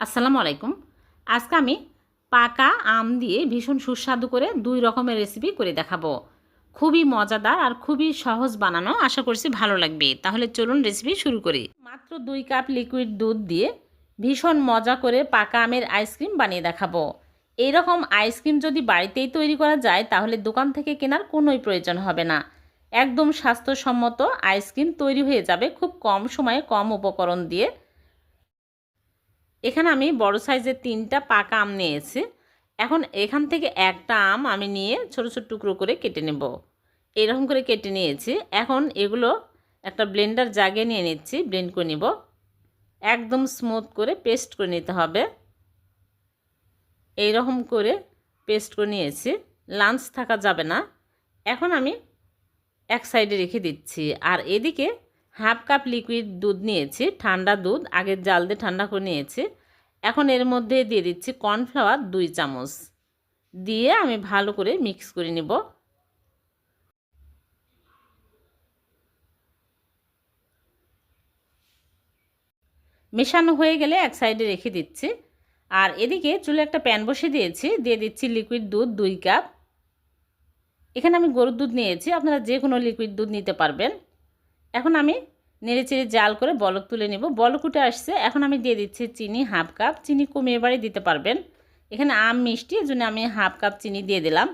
আসসালামু আলাইকুম। আজকে আমি পাকা আম দিয়ে ভীষণ সুস্বাদু করে দুই রকমের রেসিপি করে দেখাবো। খুবই মজাদার আর খুবই সহজ বানানো, আশা করছি ভালো লাগবে। তাহলে চলুন রেসিপি শুরু করি। মাত্র দুই কাপ লিকুইড দুধ দিয়ে ভীষণ মজা করে পাকা আমের আইসক্রিম বানিয়ে দেখাবো। এই রকম আইসক্রিম যদি বাড়িতেই তৈরি করা যায়, তাহলে দোকান থেকে কেনার কোনোই প্রয়োজন হবে না। একদম স্বাস্থ্যসম্মত আইসক্রিম তৈরি হয়ে যাবে খুব কম সময়ে কম উপকরণ দিয়ে। এখানে আমি বড় সাইজের তিনটা পাকা আম নিয়েছি। এখন এখান থেকে একটা আম আমি নিয়ে ছোট ছোট টুকরো করে কেটে নেব। এরকম করে কেটে নিয়েছি। এখন এগুলো একটা ব্লেন্ডার জাগে নিয়ে নিচ্ছি, ব্লেন্ড করে নিব। একদম স্মুথ করে পেস্ট করে নিতে হবে। এই রকম করে পেস্ট করে নিয়েছি। লাঞ্চ থাকা যাবে না। এখন আমি এক সাইডে রেখে দিচ্ছি। আর এদিকে হাফ কাপ লিকুইড দুধ নিয়েছি, ঠান্ডা দুধ। আগের জাল দিয়ে ঠান্ডা করে নিয়েছি। এখন এর মধ্যে দিয়ে দিচ্ছি কর্নফ্লাওয়ার দুই চামচ। দিয়ে আমি ভালো করে মিক্স করে নিব। মেশানো হয়ে গেলে এক সাইডে রেখে দিচ্ছি। আর এদিকে চুলে একটা প্যান বসে দিয়েছি। দিয়ে দিচ্ছি লিকুইড দুধ দুই কাপ। এখানে আমি গরুর দুধ নিয়েছি। আপনারা যে কোনো লিকুইড দুধ নিতে পারবেন। এখন আমি নেড়ে চেড়ে জাল করে বলক তুলে নেব। বলক উঠে আসছে। এখন আমি দিয়ে দিচ্ছি চিনি হাফ কাপ। চিনি কমিয়ে বাড়ি দিতে পারবেন। এখানে আম মিষ্টি এর জন্য আমি হাফ কাপ চিনি দিয়ে দিলাম।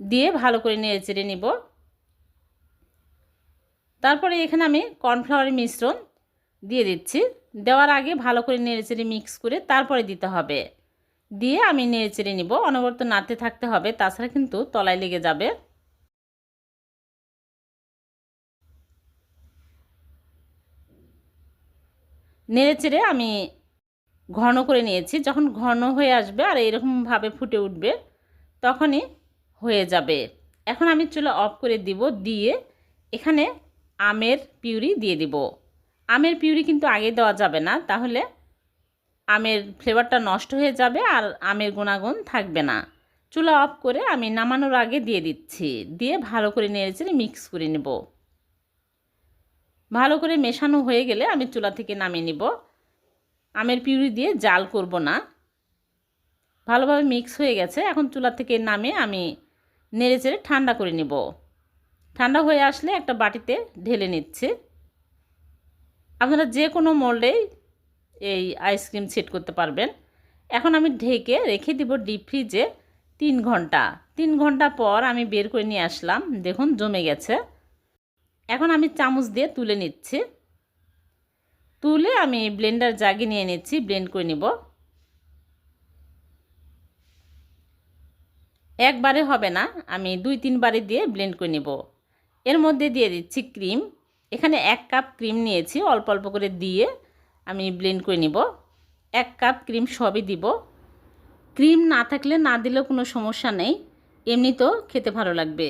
দিয়ে ভালো করে নেড়ে চেড়ে নিব। তারপরে এখানে আমি কর্নফ্লাওয়ারের মিশ্রণ দিয়ে দিচ্ছি। দেওয়ার আগে ভালো করে নেড়ে চেড়ে মিক্স করে তারপরে দিতে হবে। দিয়ে আমি নেড়ে চেড়ে নিব। অনবরত নাড়তে থাকতে হবে। তাছাড়া কিন্তু তলায় লেগে যাবে। নেড়ে চেড়ে আমি ঘন করে নিয়েছি। যখন ঘন হয়ে আসবে আর এরকমভাবে ফুটে উঠবে, তখনই হয়ে যাবে। এখন আমি চুলা অফ করে দিব, দিয়ে এখানে আমের পিউরি দিয়ে দিব। আমের পিউরি কিন্তু আগে দেওয়া যাবে না, তাহলে আমের ফ্লেভারটা নষ্ট হয়ে যাবে আর আমের গুণাগুণ থাকবে না। চুলা অফ করে আমি নামানোর আগে দিয়ে দিচ্ছি। দিয়ে ভালো করে নেড়েচেড়ে মিক্স করে নেব। ভালো করে মেশানো হয়ে গেলে আমি চুলা থেকে নামিয়ে নিব। আমের পিউরি দিয়ে জাল করব না। ভালোভাবে মিক্স হয়ে গেছে। এখন চুলা থেকে নামিয়ে আমি নেড়ে চেড়ে ঠান্ডা করে নেব। ঠান্ডা হয়ে আসলে একটা বাটিতে ঢেলে নিচ্ছে। আপনারা যে কোনো মোল্ডেই এই আইসক্রিম সেট করতে পারবেন। এখন আমি ঢেকে রেখে দিব ডিপ ফ্রিজে তিন ঘণ্টা। তিন ঘণ্টা পর আমি বের করে নিয়ে আসলাম। দেখুন জমে গেছে। এখন আমি চামচ দিয়ে তুলে নিচ্ছি। তুলে আমি ব্লেন্ডার জাগে নিয়ে নিচ্ছি ব্লেন্ড করে নিব। একবারে হবে না, আমি দুই তিনবারে দিয়ে ব্লেন্ড করে নিব। এর মধ্যে দিয়ে দিচ্ছি ক্রিম এখানে এক কাপ ক্রিম নিয়েছি, অল্প অল্প করে দিয়ে আমি ব্লেন্ড করে নিব। এক কাপ ক্রিম সবই দিব। ক্রিম না থাকলে না দিলেও কোনো সমস্যা নেই, এমনিতেও খেতে ভালো লাগবে।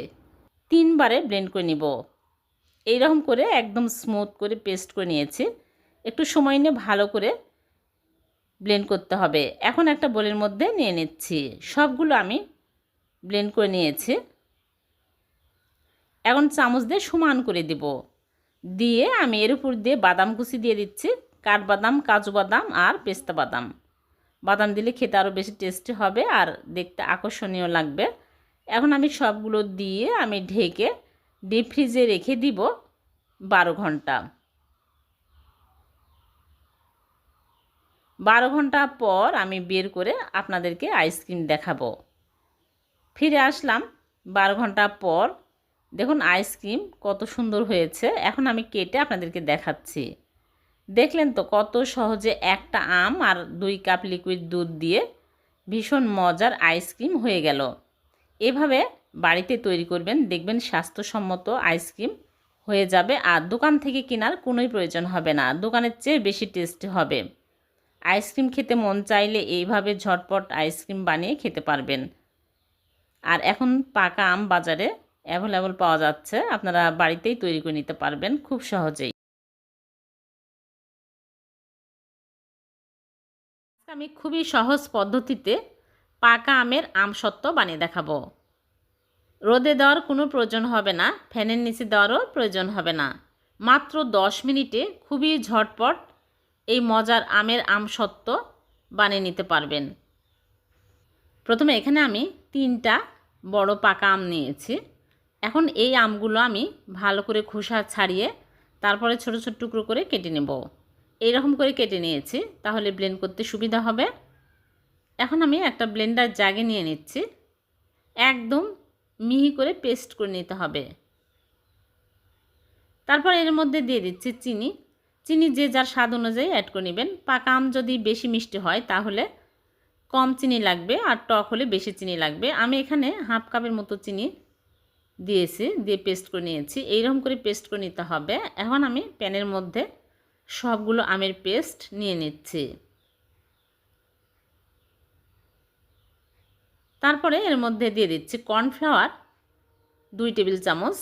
তিনবারে ব্লেন্ড করে নিব। এইরকম করে একদম স্মুথ করে পেস্ট করে নিয়েছি। একটু সময় নিয়ে ভালো করে ব্লেন্ড করতে হবে। এখন একটা বোলের মধ্যে নিয়ে নিচ্ছি। সবগুলো আমি ব্লেন্ড করে নিয়েছি। এখন চামচ দিয়ে সমান করে দিব। দিয়ে আমি এর উপর দিয়ে বাদাম কুচি দিয়ে দিচ্ছি। কাঠবাদাম, কাজু বাদাম আর পেস্তা বাদাম। বাদাম দিলে খেতে আরও বেশি টেস্টি হবে আর দেখতে আকর্ষণীয় লাগবে। এখন আমি সবগুলো দিয়ে আমি ঢেকে ডিপ ফ্রিজে রেখে দিব বারো ঘণ্টা। বারো ঘণ্টা পর আমি বের করে আপনাদেরকে আইসক্রিম দেখাবো। ফিরে আসলাম বারো ঘণ্টা পর। দেখুন আইসক্রিম কত সুন্দর হয়েছে। এখন আমি কেটে আপনাদেরকে দেখাচ্ছি। দেখলেন তো কত সহজে একটা আম আর দুই কাপ লিকুইড দুধ দিয়ে ভীষণ মজার আইসক্রিম হয়ে গেল। এভাবে বাড়িতে তৈরি করবেন, দেখবেন স্বাস্থ্যসম্মত আইসক্রিম হয়ে যাবে। আর দোকান থেকে কেনার কোনোই প্রয়োজন হবে না। দোকানের চেয়ে বেশি টেস্টি হবে। আইসক্রিম খেতে মন চাইলে এইভাবে ঝটপট আইসক্রিম বানিয়ে খেতে পারবেন। আর এখন পাকা আম বাজারে অ্যাভেলেবল পাওয়া যাচ্ছে। আপনারা বাড়িতেই তৈরি করে নিতে পারবেন খুব সহজেই। আমি খুবই সহজ পদ্ধতিতে পাকা আমের আমসত্ত্ব বানিয়ে দেখাবো। রোদে দেওয়ার কোনো প্রয়োজন হবে না, ফ্যানের নিচে দেওয়ারও প্রয়োজন হবে না। মাত্র দশ মিনিটে খুবই ঝটপট এই মজার আমের আমসত্ত্ব বানিয়ে নিতে পারবেন। প্রথমে এখানে আমি তিনটা বড় পাকা আম নিয়েছি। এখন এই আমগুলো আমি ভালো করে খোসা ছাড়িয়ে তারপরে ছোট ছোট টুকরো করে কেটে নেব। এইরকম করে কেটে নিয়েছি, তাহলে ব্লেন্ড করতে সুবিধা হবে। এখন আমি একটা ব্লেন্ডার জাগে নিয়ে নিচ্ছি। একদম মিহি করে পেস্ট করে নিতে হবে। তারপর এর মধ্যে দিয়ে দিচ্ছি চিনি। চিনি যে যার স্বাদ অনুযায়ী অ্যাড করে নেবেন। পাকা আম যদি বেশি মিষ্টি হয়, তাহলে কম চিনি লাগবে আর টক হলে বেশি চিনি লাগবে। আমি এখানে হাফ কাপের মতো চিনি দিয়েছি, দিয়ে পেস্ট করে নিয়েছি। এইরকম করে পেস্ট করে নিতে হবে। এখন আমি প্যানের মধ্যে সবগুলো আমের পেস্ট নিয়ে নিচ্ছি। তারপরে এর মধ্যে দিয়ে দিচ্ছি কর্নফ্লাওয়ার, দুই টেবিল চামচ।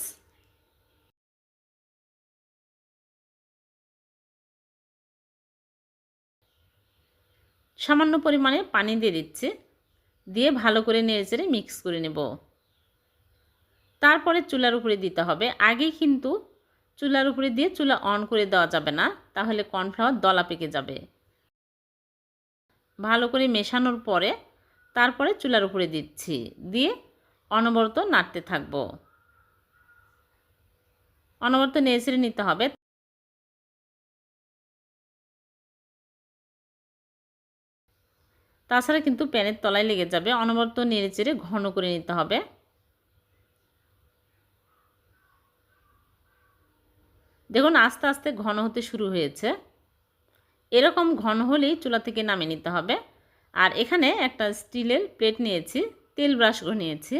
সামান্য পরিমাণে পানি দিয়ে দিচ্ছি, দিয়ে ভালো করে নেড়েচেড়ে মিক্স করে নেব। তারপরে চুলার উপরে দিতে হবে। আগে কিন্তু চুলার উপরে দিয়ে চুলা অন করে দেওয়া যাবে না, তাহলে কর্নফ্লাওয়ার দলা পেকে যাবে। ভালো করে মেশানোর পরে তারপরে চুলার উপরে দিচ্ছি। দিয়ে অনবরত নাড়তে থাকব। অনবরত নেড়ে নিতে হবে। তাছাড়া কিন্তু প্যানের তলায় লেগে যাবে। অনবরত নেড়ে চেড়ে ঘন করে নিতে হবে। দেখুন, আস্তে আস্তে ঘন হতে শুরু হয়েছে। এরকম ঘন হলেই চুলা থেকে নামিয়ে নিতে হবে। আর এখানে একটা স্টিলের প্লেট নিয়েছি, তেল ব্রাশ করে নিয়েছি।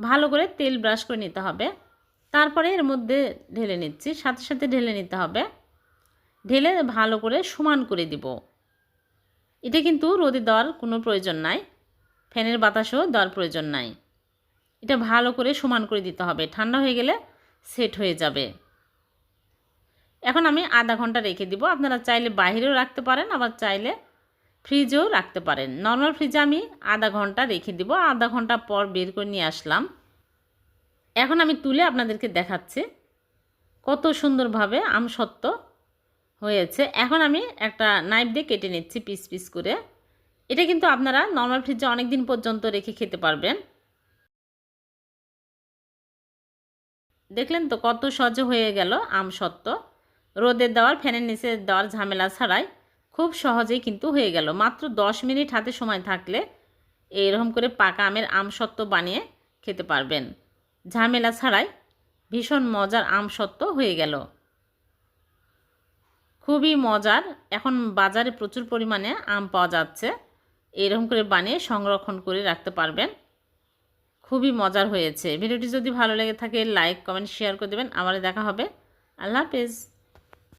ভালো করে তেল ব্রাশ করে নিতে হবে। তারপরে এর মধ্যে ঢেলে নিচ্ছি, সাথে সাথে ঢেলে নিতে হবে। ঢেলে ভালো করে সমান করে দিব। এটা কিন্তু রোদে দেওয়ার কোনো প্রয়োজন নাই, ফ্যানের বাতাসও দেওয়ার প্রয়োজন নাই। এটা ভালো করে সমান করে দিতে হবে, ঠান্ডা হয়ে গেলে সেট হয়ে যাবে। এখন আমি আধা ঘণ্টা রেখে দিব। আপনারা চাইলে বাহিরেও রাখতে পারেন, আবার চাইলে ফ্রিজেও রাখতে পারেন। নর্মাল ফ্রিজে আমি আধা ঘণ্টা রেখে দিব। আধা ঘণ্টা পর বের করে নিয়ে আসলাম। এখন আমি তুলে আপনাদেরকে দেখাচ্ছি কত সুন্দরভাবে আমসত্ত্ব হয়েছে। এখন আমি একটা নাইফ দিয়ে কেটে নিচ্ছি পিস পিস করে। এটা কিন্তু আপনারা নর্মাল ফ্রিজে অনেক দিন পর্যন্ত রেখে খেতে পারবেন। দেখলেন তো কত সহজে হয়ে গেল আম সত্ত্ব রোদের দেওয়ার, ফ্যানের নিচে দেওয়ার ঝামেলা ছাড়াই খুব সহজেই কিন্তু হয়ে গেল। মাত্র দশ মিনিট হাতে সময় থাকলে এইরকম করে পাকা আমের আমসত্ত্ব বানিয়ে খেতে পারবেন। ঝামেলা ছাড়াই ভীষণ মজার আমসত্ত্ব হয়ে গেল। খুবই মজার। এখন বাজারে প্রচুর পরিমাণে আম পাওয়া যাচ্ছে। এরকম করে বানিয়ে সংরক্ষণ করে রাখতে পারবেন। খুবই মজার হয়েছে। ভিডিওটি যদি ভালো লেগে থাকে, লাইক, কমেন্ট, শেয়ার করে দেবেন। আবার দেখা হবে। আল্লাহ হাফেজ।